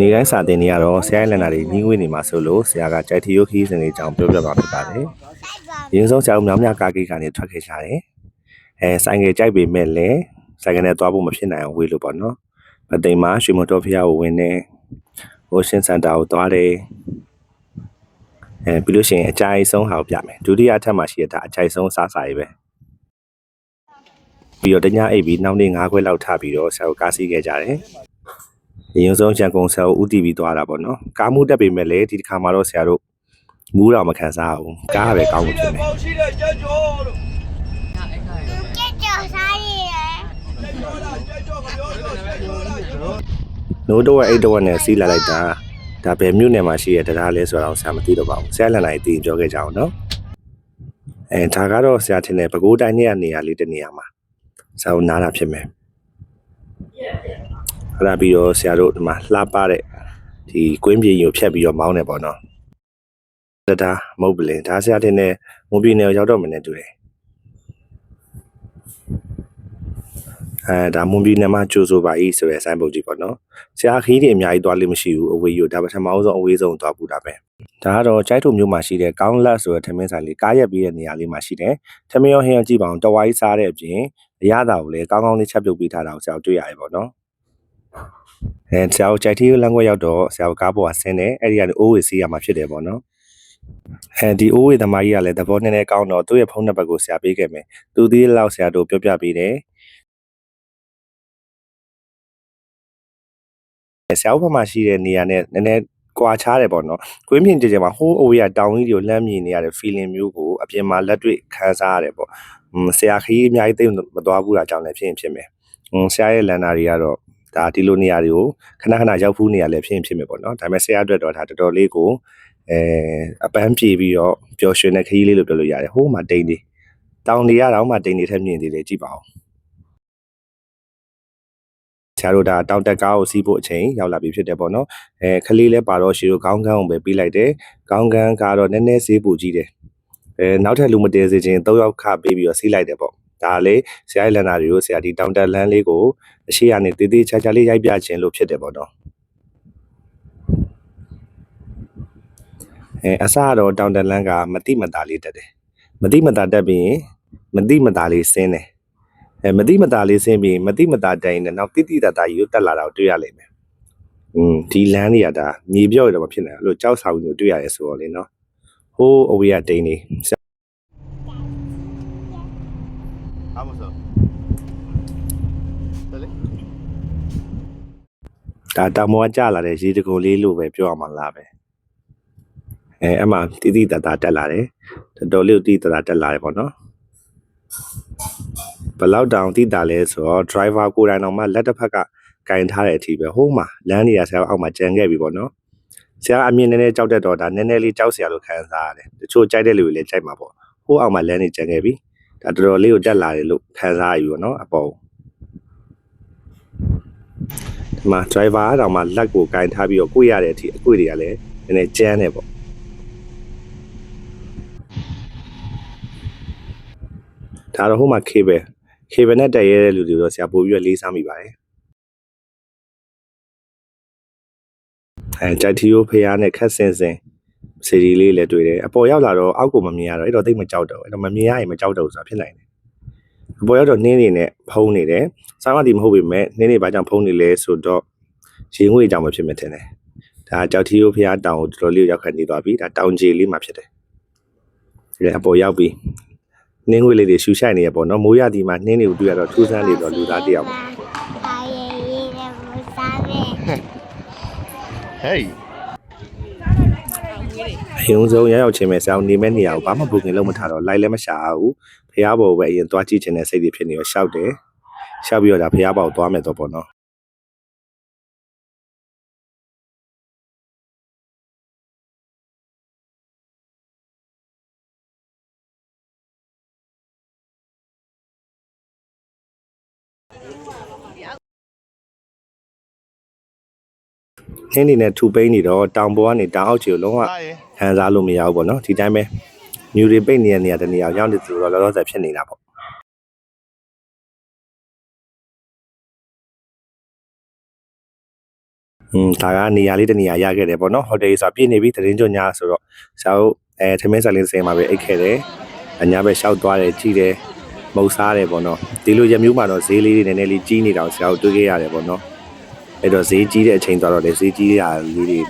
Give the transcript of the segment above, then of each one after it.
နေတိုင်းစာတင်နေရတော့ဆရာရဲ့လန်နာတွေညီငွေနေမှာဆိုလို့ဆရာကကြိုက်ထီယိုခီးစင်လေးအကြောင်းပြောပြမှာဖြစ်ပါတယ်။ရင်းဆုံးဆရာတို့မြောင်မြကားကိကနေထွက်ခဲ့ကြတယ်။အဲဆိုင်ငယ်ကြိုက်ပေမဲ့လည်းဆိုင်ငယ်နဲ့သွားဖို့မဖြစ်နိုင်အောင်ဝေးလို့ပေါ့နော်။မသိမ်းမှာရွှေမတော်ဖျားကိုဝင်နေဟိုရှင်စင်တာကိုသွားတယ်။အဲပြီးလို့ရှိရင်အကြိုက်ဆုံးဟာကိုပြမယ်။ဒုတိယအထက်မှာရှိရတာအကြိုက်ဆုံးစားစာရေးပဲ။ပြီးတော့တညအိပ်ပြီးနောက်နေ့9ခွဲလောက်ထပြီးတော့ဆရာကိုကားစီးခဲ့ကြတယ်။ အရင်ဆုံးရန်ကုန်ဆရာကိုဦးတည်ပြီးသွားတာပေါ့နော်။ကားမှုတက်ပေမဲ့လည်းဒီတစ်ခါမှတော့ဆရာတို့မူးတော့မခံစားဘူး။ကားကပဲကောင်းမှဖြစ်မယ်ပေါရှိတဲ့ကြက်ကြောလို့ကြက်ကြော်စားရည်ရယ်ကြက်ကြောလားကြက်ကြောကပြောတော့ကြက်ကြောလားကြက်ကြော။နိုးတော့အိတ်တော့နဲ့စီးလာလိုက်တာဒါပဲမြို့နယ်မှာရှိတဲ့တရားလဲဆိုတော့ဆရာမသိတော့ပါဘူး။ဆရာလန်နိုင်တင်ပြောခဲ့ကြအောင်နော်။အဲဒါကတော့ဆရာထင်တယ်ပဲခူးတိုင်းရဲ့နေရာလေးတစ်နေရာမှာဆရာတို့နားတာဖြစ်မယ်။ အဲ့ဒါပြီးတော့ဆရာတို့ဒီမှာလှပတဲ့ဒီကွင်းပြင်ကိုဖြတ်ပြီးတော့မောင်းနေပေါ့နော်။ဒါဒါမဟုတ်ပလင်ဒါဆရာထင်တယ်မွန်ပြည်နယ်ကိုရောက်တော့မနေတူတယ်။အဲဒါမွန်ပြည်နယ်မှာကြိုးဆိုပါဤဆိုရဲဆိုင်းပုတ်ကြီးပေါ့နော်။ဆရာခီးတွေအများကြီးသွားလို့မရှိဘူးအဝေးယူဒါပထမအောင်ဆုံးအဝေးဆုံးသွားပူတာပဲ။ဒါကတော့ကျိုက်ထုံမြို့မှာရှိတဲ့ကောင်းလက်ဆိုတဲ့ထမင်းဆိုင်လေးကားရက်ပြီးတဲ့နေရာလေးမှာရှိတယ်။ထမင်းရောဟင်းရောကြည့်ပါအောင်တဝိုင်းစားတဲ့အပြင်အရသာကိုလည်းကောင်းကောင်းလေးချက်ပြုတ်ပေးထားတာကိုဆရာတို့တွေ့ရတယ်ပေါ့နော်။ အဲဆရာကိုကြိုက်သေးလမ်းခွဲရောက်တော့ဆရာကကားပေါ်ကဆင်းတယ်အဲ့ဒီကနေအိုးဝေစီးရမှာဖြစ်တယ်ပေါ့နော်အဲဒီအိုးဝေသမားကြီးကလည်းသဘောနည်းနည်းကောင်းတော့သူ့ရဲ့ဖုန်းနံပါတ်ကိုဆရာပေးခဲ့မယ်သူသေးလောက်ဆရာတို့ပြောပြပေးတယ်ဆရာဘက်မှာရှိတဲ့နေရာနဲ့နည်းနည်းကွာခြားတယ်ပေါ့နော်။ကွင်းပြင်ကြကြမှာဟိုးအဝေးကတောင်ကြီးတွေကိုလှမ်းမြင်နေရတဲ့ feeling မျိုးကိုအပြင်မှာလက်တွေ့ခံစားရတယ်ပေါ့။ဆရာခရီးအများကြီးသိမသွားဘူးတာကြောင့်လည်းဖြစ်ရင်ဖြစ်မယ်။ဆရာရဲ့လန်နာတွေကတော့ ဒါဒီလိုနေရာတွေကိုခဏခဏရောက်ဖူးနေရလဲဖြစ်ရင်ဖြစ်မယ်ပေါ့နော်။ဒါပေမဲ့ဆရာအတွက်တော့ဒါတော်တော်လေးကိုအဲအပန်းပြေပြီးတော့ပျော်ရွှင်တဲ့ခကြီးလေးလို့ပြောလို့ရတယ်။ဟိုးမှာတိန်နေတောင်တွေရတော့မှတိန်နေထက်မြင်သေးတယ်ကြည့်ပါဦး။ဆရာတို့ဒါတောင်တက်ကားကိုစီးဖို့အချိန်ရောက်လာပြီဖြစ်တယ်ပေါ့နော်။အဲခလေးလဲပါတော့ရှီတို့ခေါင်းကန်းကိုပဲပြီးလိုက်တယ်။ခေါင်းကန်းကတော့နည်းနည်းဈေးပူကြီးတယ်။အဲနောက်ထပ်လူမတဲစေခြင်း၃ယောက်ခပေးပြီးတော့စီးလိုက်တယ်ပေါ့။ဒါလေဆရာရဲ့လန်နာတွေကိုဆရာဒီတောင်တက်လန်းလေးကို အရှိရနေတေးသေးချာချာလေးရိုက်ပြခြင်းလို့ဖြစ်တယ်ပေါ့နော်။အဲအစကတော့တောင်တက်လန်းကမတိမတာလေးတက်တယ်။မတိမတာတက်ပြီးရင်မတိမတာလေးဆင်းတယ်။အဲမတိမတာလေးဆင်းပြီးရင်မတိမတာတိုင်နဲ့နောက်တိတိတတာကြီးကိုတက်လာတာကိုတွေ့ရလိမ့်မယ်။อืมဒီလမ်းတွေကဒါမြေပြော့ရတော့မဖြစ်နိုင်ဘူး။အဲ့လိုကြောက်ဆောင်ကိုတွေ့ရတယ်ဆိုတော့လေနော်။ဟိုးအဝေးကတိန်နေဟာမဆိုတယ်လေ ဒါတောင်ပေါ်ကကြာလာတဲ့ရေတကုံလေးလို့ပဲပြောရမှာလားပဲအဲအမှတိတိတတာတက်လာတယ်တော်တော်လေးတိတိတတာတက်လာတယ်ပေါ့နော်ဘယ်လောက်တောင်တိတာလဲဆိုတော့ driver ကိုယ်တိုင်တော့မှလက်တစ်ဖက်ကကင်ထားတဲ့အထိပဲဟိုးမှာလမ်းနေရဆရာအောက်မှာကြံခဲ့ပြီပေါ့နော်ဆရာအမြင်နည်းနည်းကြောက်တတ်တော့ဒါနည်းနည်းလေးကြောက်စရာလို့ခံစားရတယ်တချို့ကြိုက်တဲ့လူတွေလည်းကြိုက်မှာပေါ့ဟိုးအောက်မှာလမ်းနေကြံခဲ့ပြီဒါတော်တော်လေးကိုတက်လာတယ်လို့ခံစားရပြီပေါ့နော်အပေါ် ဒီမှာ driver အတောင်မှလက်ကိုကင်ထားပြီးတော့ကိုရတဲ့အထိအကွေ့တွေကလည်းနည်းနည်းကျန်းတယ်ပေါ့ဒါတော့ဟိုမှာ cable cable နဲ့တက်ရဲတဲ့လူတွေတော့ဆရာပို့ပြီးတော့လေးစားမိပါတယ်အဲကြိုက်တီယိုဖျားနဲ့ခက်စင်စင်စီရီလေးလည်းတွေ့တယ်အပေါ်ရောက်လာတော့အောက်ကိုမမြင်ရတော့အဲ့တော့သိပ်မကြောက်တော့ဘူးအဲ့တော့မမြင်ရရင်မကြောက်တော့ဘူးဆိုတာဖြစ်နိုင်တယ်အ ပေါ်ရောက်တော့နှင်းနေနဲ့ဖုံးနေတယ်စာမတီမဟုတ်ပေမဲ့နှင်းနေဘာကြောင့်ဖုံးနေလဲဆိုတော့ရေငွေကြောင့်မဖြစ်မထင်တယ်ဒါကြောက်တီယိုဖျားတောင်ကိုတော်တော်လေးရောက်ခတ်နေသွားပြီဒါတောင်ကြီးလေးမှဖြစ်တယ်ဒီလည်းအပေါ်ရောက်ပြီနှင်းငွေလေးတွေရှူရှိုက်နေရပေါ့နော်မိုးရသည်မှာနှင်းတွေကိုတွေ့ရတော့ထူးဆန်းလေတော့လူသားတစ်ယောက်ပါဒါရည်ရည်နဲ့မစားနဲ့ဟေးအရင်ဆုံးရောက်ရောက်ချင်းပဲဆရာနေမဲ့နေရာကိုဘာမှဘုကင်လုံးမထားတော့လိုက်လည်းမရှာဘူး ဖះဘော်ပဲအရင်သွားကြည့်ချင်တဲ့စိတ်တွေဖြစ်နေရောရှောက်တယ်ရှောက်ပြီးတော့ဒါဖះဘော်ကိုသွားမယ်တော့ပေါ့နော်နင်းနေနဲ့ထူပိန်းနေတော့တောင်ပေါ်ကနေတောင်အောက်ခြေကိုလုံးဝဟာရေခံစားလို့မရဘူးပေါ့နော်ဒီတိုင်းပဲ မြူတွေပိတ်နေတဲ့နေရာတနေရာရောက်နေသလိုတော့လောလောဆယ်ဖြစ်နေတာပေါ့อืมဒါကနေရာလေးတစ်နေရာရခဲ့တယ်ပေါ့နော်ဟိုတယ်ဆိုတာပြည့်နေပြီသတင်းကြွညာဆိုတော့ဆရာတို့အဲထမင်းဆိုင်လေးတစ်စင်မှာပဲအိတ်ခဲ့တယ်အညာပဲရှောက်သွားတယ်ကြည့်တယ်မုတ်စားတယ်ပေါ့နော်ဒီလိုရမျိုးမှာတော့ဈေးလေးတွေနည်းနည်းလေးကြီးနေတာကိုဆရာတို့တွေ့ခဲ့ရတယ်ပေါ့နော်အဲ့တော့ဈေးကြီးတဲ့အချိန်သွားတော့လေဈေးကြီးရလေးတွေ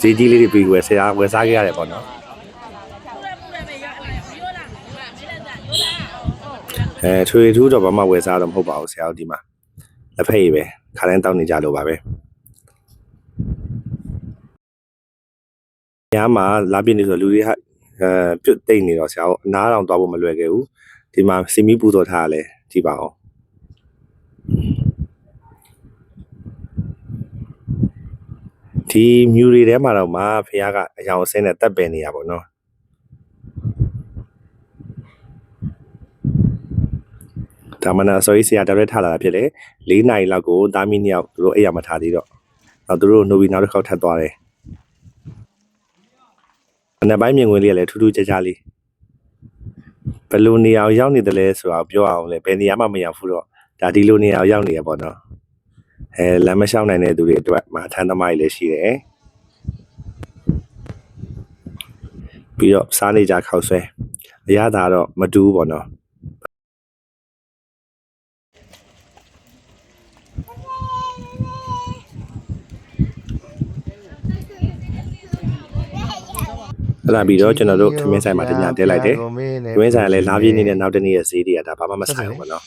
ဈေးကြီးလေးတွေပြီးဝယ်ဆရာဝယ်စားခဲ့ရတယ်ပေါ့နော် အဲထွေထူးတော့ဘာမှဝယ်စားတော့မဟုတ်ပါဘူးဆရာတို့ဒီမှာလက်ဖက်ရည်ပဲခါတိုင်းတောင်းနေကြလို့ပါပဲညမှာလာပြည့်နေဆိုလူတွေဟာအဲပြုတ်တိတ်နေတော့ဆရာတို့အနားတောင်သွားဖို့မလွယ်ခဲ့ဘူးဒီမှာစီမီပူဇော်ထားရလဲကြည့်ပါဦးဒီမြူတွေထဲမှာတော့မှဖះကအယောင်အစင်းနဲ့တက်ပယ်နေရပါတော့ ဒါမနာဆိုရေးဆရာတော်ရဲထားလာတာဖြစ်လေ၄နာရီလောက်ကိုတာမီနှစ်ယောက်သူတို့အိပ်ရမထားသေးတော့နောက်သူတို့နိုဘီနောက်တစ်ခေါက်ထပ်သွားတယ်အနက်ပိုင်းမြင်ကွင်းလေးကလည်းထူးထူးခြားခြားလေးဘယ်လိုနေရာကိုရောက်နေတယ်လဲဆိုတာကိုပြောအောင်လေဘယ်နေရာမှမရောက်ဘူးတော့ဒါဒီလိုနေရာကိုရောက်နေရပေါ့နော်အဲလမ်းမလျှောက်နိုင်တဲ့သူတွေအတွက်မထမ်းသမားကြီးလည်းရှိတယ်ပြီးတော့စားနေကြခောက်ဆွဲအရသာတော့မတူဘူးပေါ့နော် အဲ့ဒါပြီးတော့ကျွန်တော်တို့ထမင်းဆိုင်မှာတညတဲလိုက်တယ်ဝင်းဆိုင်ကလည်းလာပြင်းနေတဲ့နောက်တစ်နေ့ရဲ့ဈေးတွေကဒါဘာမှမဆိုင်ဘူးပေါ့နော်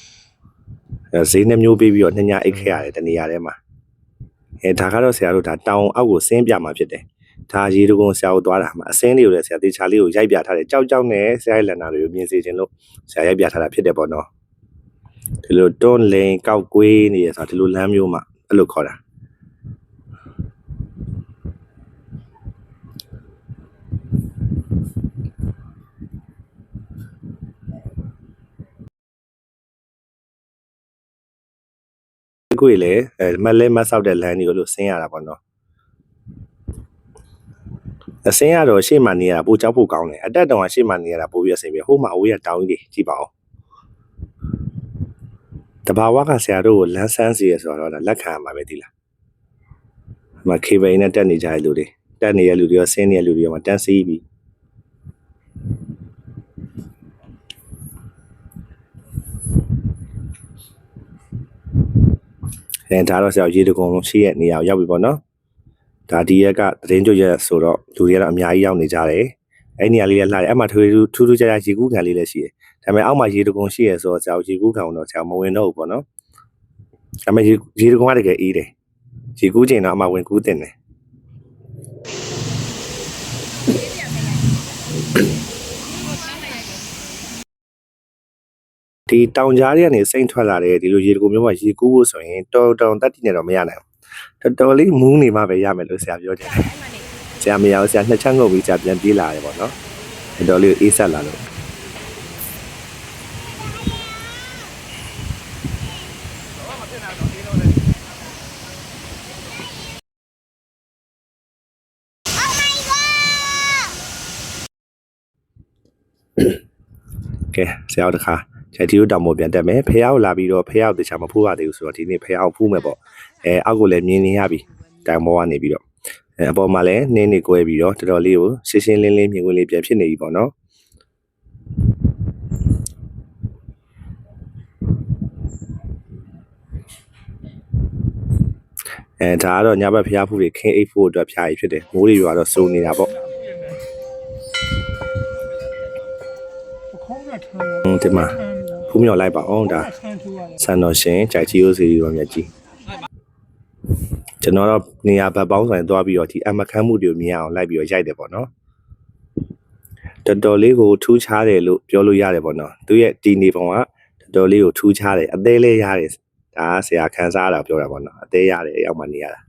အဲဈေးနှမျိုးပေးပြီးတော့နှစ်ညအိတ်ခဲ့ရတယ်တနေရာထဲမှာအဲဒါကတော့ဆရာတို့ဒါတောင်အောက်ကိုဆင်းပြမှာဖြစ်တယ်ဒါရေတကုံဆရာတို့သွားတာမှာအစင်းလေးကိုလည်းဆရာတေချာလေးကိုရိုက်ပြထားတယ်ကြောက်ကြောက်နဲ့ဆရာရဲ့လန်နာတွေကိုမြင်စေခြင်းလို့ဆရာရိုက်ပြထားတာဖြစ်တယ်ပေါ့နော်ဒီလိုတွန်းလိန်ကောက်ကွေးနေရဆိုတာဒီလိုလမ်းမျိုးမှာအဲ့လိုခေါ်တာ ကိုယ်လေအဲမလဲမဆောက်တဲ့လမ်းတွေကိုလို့ဆင်းရတာပေါ့နော်အစင်းရတော့ရှေ့မှနေရတာပိုကြောက်ဖို့ကောင်းတယ်အတက်တောင်ကရှေ့မှနေရတာပိုပြီးအဆင်ပြေဟိုမှာအဝေးကတောင်းကြီးတွေကြည့်ပါဦးတဘာဝကဆရာတို့ကိုလမ်းဆန်းစီရဆိုတော့ဒါလက်ခံရမှာပဲဒီလားအမခေဘိန်နဲ့တက်နေကြတဲ့လူတွေတက်နေရလူတွေရောဆင်းနေရလူတွေရောမတန်းစီးပြီ အဲဒါတော့ဆရာရေတကုံရှိရဲ့နေရာကိုရောက်ပြီပေါ့နော်ဒါဒီရက်ကသတင်းကြွရက်ဆိုတော့လူတွေကတော့အများကြီးရောက်နေကြတယ်အဲ့နေရာလေးလည်းလှတယ်အဲ့မှာထူးထူးထူးထူးခြားခြားရေကူးခံလေးလည်းရှိတယ်ဒါပေမဲ့အောက်မှာရေတကုံရှိရဲဆိုတော့ဆရာရေကူးခံတော့ဆရာမဝင်တော့ဘူးပေါ့နော်ဒါပေမဲ့ရေရေတကုံကတကယ်အေးတယ်ရေကူးချိန်တော့အမှဝင်ကူးတင်တယ် ဒီတောင်ကြားတွေကနေစိမ့်ထွက်လာတဲ့ဒီလိုရေတကုံမျိုးမှာရေကူးဖို့ဆိုရင်တော်တော်တက်တိနေတော့မရနိုင်ဘူးတော်တော်လေးမူးနေမှပဲရမယ်လို့ဆရာပြောတယ်ဆရာမရဘူးဆရာနှစ်ချမ်းငုပ်ပြီးဆရာပြန်ပြေးလာတယ်ပေါ့နော်တော်တော်လေးအေးဆက်လာလို့ကဲဆရာတို့တခါ ဂျက်တီတို့တောင်ပေါ်ပြန်တက်မယ်ဖះကိုလာပြီးတော့ဖះကိုတခြားမဖူးရသေးဘူးဆိုတော့ဒီနေ့ဖះကိုဖူးမယ်ပေါ့အဲအောက်ကိုလည်းမြင်နေရပြီတောင်ပေါ်ကနေပြီးတော့အဲအပေါ်မှာလည်းနင်းနေကွဲပြီးတော့တော်တော်လေးကိုရှင်းရှင်းလင်းလင်းမြင်ဝင်လေးပြန်ဖြစ်နေပြီပေါ့နော်အဲဒါကတော့ညဘက်ဖះဖူးတွေခင်းအိတ်ဖို့အတွက်ဖះကြီးဖြစ်တယ်မိုးတွေရွာတော့စိုးနေတာပေါ့ခေါင်းကထမ်းဟွန်းဒီမှာ ဖူးမြော်လိုက်ပါအောင်ဒါဆန်းထူရတယ်ဆန်တော်ရှင်ကြိုက်ကြီးရိုးစီရီတော်မြတ်ကြီးကျွန်တော်တော့နေရာဘက်ပေါင်းဆိုင်သွားပြီးတော့ဒီအမခမ်းမှုတွေကိုမြင်အောင်လိုက်ပြီးတော့ရိုက်တယ်ပေါ့နော်တော်တော်လေးကိုထူးခြားတယ်လို့ပြောလို့ရတယ်ပေါ့နော်သူရဲ့ဒီနေပုံကတော်တော်လေးကိုထူးခြားတယ်အသေးလေးရတယ်ဒါကဆရာခန်းစားတာပြောတာပေါ့နော်အသေးရတယ်အောက်မှာနေရတာ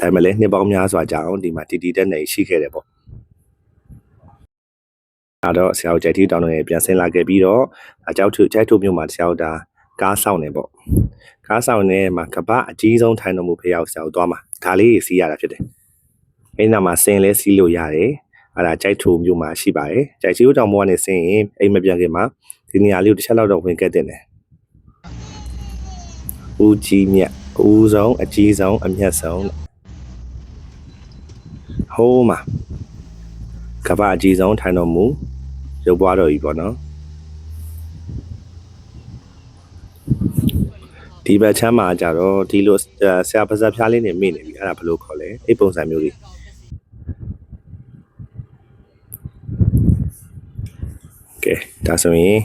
ဒါပေမဲ့လည်းနှစ်ပေါင်းများစွာကြာအောင်ဒီမှာတီတီတက်နေရှိခဲ့တယ်ပေါ့ အဲတော့ဆရာတို့ကြိုက်တီတောင်းနေပြန်ဆင်းလာခဲ့ပြီးတော့အကြောက်ထုကြိုက်ထုမြို့မှာဆရာတို့ဒါကားဆောင်နေပေါ့ကားဆောင်နေမှာကပအကြီးဆုံးထိုင်တော်မူဖျောက်ဆရာကိုသွားမှာဒါလေးကြီးစီးရတာဖြစ်တယ်။အဲ့နာမှာဆင်လဲစီးလို့ရတယ်။အဲ့ဒါကြိုက်ထုံမျိုးမှာရှိပါတယ်။ကြိုက်ချီဦးတောင်ပေါ်ကနေဆင်းရင်အိမ်မပြန်ခင်မှာဒီနေရာလေးကိုတစ်ချက်လောက်တော့ဝင်ခဲ့တဲ့တယ်။ဦးကြီးမြတ်ဦးဆုံးအကြီးဆုံးအမြတ်ဆုံးဟိုးမှာကမ္ဘာအကြီးဆုံးထိုင်တော်မူ ရုပ်ပွားတော်ကြီးပေါ့နော်ဒီဘက်ချမ်းမှာကြတော့ဒီလိုအဲဆရာပါဇက်ဖျားလေးနေမိနေပြီအဲ့ဒါဘယ်လိုခေါ်လဲအဲ့ပုံစံမျိုးလေးကဲဒါဆိုရင်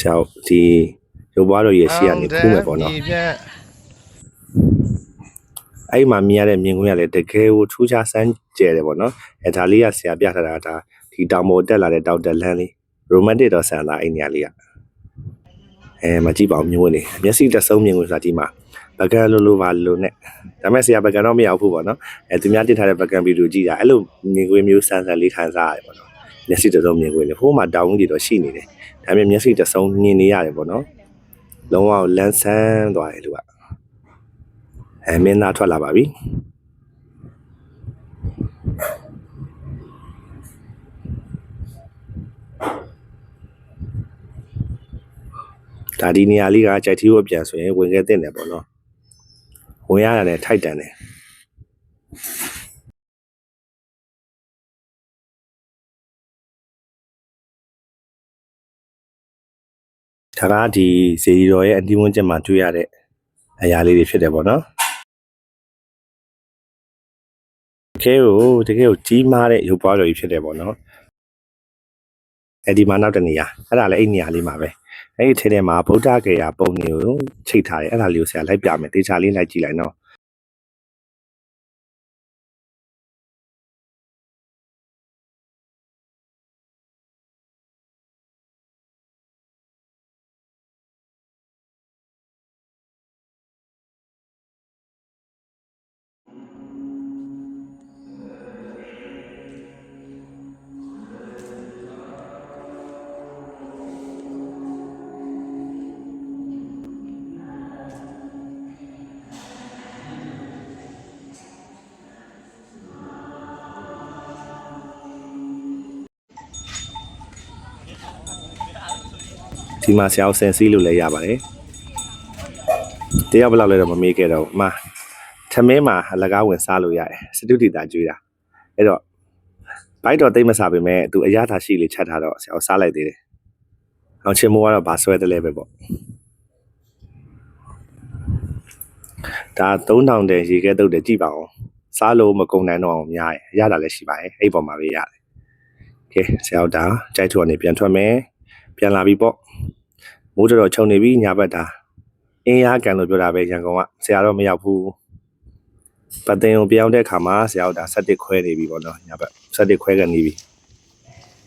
ဆရာဒီရုပ်ပွားတော်ရဲ့ရှေ့ကနေဖူးမယ်ပေါ့နော်ဒီပြက်အဲ့ဒီမှာမြင်ရတဲ့မြင်ကွင်းကလည်းတကယ်ကိုထူးခြားစမ်းကြဲတယ်ပေါ့နော်အဲဒါလေးကဆရာပြထားတာဒါ ဒီတောင်ပေါ်တက်လာတဲ့တောင်တက်လန်းလေး romantic တော့ဆန်လာအဲ့နေရာလေးကအဲမကြည့်ပါဘူးမြင်ဝင်နေမျက်စိတစ်စုံမြင်ဝင်ဆိုတာဒီမှာပကံလိုလိုပါလိုနဲ့ဒါပေမဲ့ဆရာပကံတော့မရဘူးပေါ့နော်အဲသူများတင်ထားတဲ့ပကံဗီဒီယိုကြည့်တာအဲ့လိုမြင်ကွင်းမျိုးဆန်ဆန်လေးခံစားရတယ်ပေါ့နော်မျက်စိတစ်စုံမြင်ကွင်းလေဟိုမှာတောင်ကြီးတော့ရှိနေတယ်ဒါပေမဲ့မျက်စိတစ်စုံမြင်နေရတယ်ပေါ့နော်လုံးဝလန်းဆန်းသွားတယ်လို့ကအဲမင်းသားထွက်လာပါပြီ ဒါဒီနေရာလေးကကြိုက်ထီကိုပြန်ဆိုရင်ဝင်ခဲ့တဲ့တယ်ပေါ့နော်ဝင်ရတာလည်းထိုက်တန်တယ်ဒါကဒီဇေဒီတော်ရဲ့အတီးဝန်းကျင်မှာတွေ့ရတဲ့အရာလေးတွေဖြစ်တယ်ပေါ့နော်တကယ်ကိုတကယ်ကိုကြီးမားတဲ့ရုပ်ပွားတော်ကြီးဖြစ်တယ်ပေါ့နော်အဲဒီမှာနောက်တစ်နေရာအဲ့ဒါလည်းအဲ့နေရာလေးမှာပဲ အဲ့ဒီထဲထဲမှာဗုဒ္ဓဂေယပုံတွေကိုချိန်ထားတယ်အဲ့ဒါလေးကိုဆရာလိုက်ပြမယ်တေချာလေးလိုက်ကြည့်လိုက်နော် ဒီမှာဆရာကိုဆင်စီးလို့လည်းရပါတယ်တယောက်ဘယ်လောက်လဲတော့မမေးခဲ့တော့ဘူးအမထမင်းမှာအလကားဝင်စားလို့ရတယ်စတုတီတာကျွေးတာအဲ့တော့ဘိုက်တော့တိတ်မစားပေမဲ့သူအရသာရှိလေးချက်ထားတော့ဆရာကိုစားလိုက်သေးတယ်အောင်ချင်းမိုးကတော့ဗာဆွဲတယ်လဲပဲပေါ့ဒါ3000တန်ရေခဲတုတ်တယ်ကြည့်ပါအောင်စားလို့မကုန်နိုင်တော့အောင်များရရတာလည်းရှိပါတယ်အဲ့ဒီပုံမှာပဲရတယ်ကဲဆရာတို့ဒါကြိုက်ထွကနေပြန်ထွက်မယ် ပြန်လာပြီပေါ့မိုးတော်တော်ခြုံနေပြီညာဘက်ဒါအင်းရကန်လို့ပြောတာပဲရန်ကုန်ကဆရာတော့မရောက်ဘူးပတ်သိန်းကိုပြောင်းတဲ့ခါမှာဆရာတို့ဒါ7ခွဲနေပြီပေါ့နော်ညာဘက်7ခွဲကနေပြီ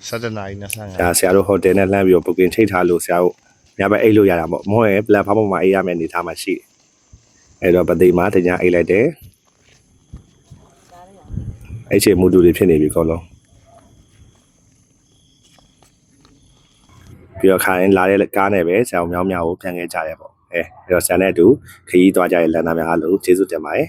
7နာရီ25ဒါဆရာတို့ဟိုတယ်နဲ့လှမ်းပြီးတော့ booking ထိတ်ထားလို့ဆရာတို့ညာဘက်အိတ်လို့ရတာပေါ့မဟုတ်ရင် platform ပေါ်မှာအိတ်ရမယ်အနေထားမှာရှိတယ်အဲ့တော့ပတ်သိန်းမှာတညာအိတ်လိုက်တယ်အဲ့ချေမူတူတွေဖြစ်နေပြီအကုန်လုံး ပြီးတော့ခါရင်လာတဲ့ကားနဲ့ပဲဆရာတို့မြောင်းမြောင်းကိုပြန်ခဲ့ကြရဲပေါ့အဲအဲ့တော့ဆရာနဲ့အတူခရီးသွားကြတဲ့လမ်းသားများအားလုံးကျေးဇူးတင်ပါတယ်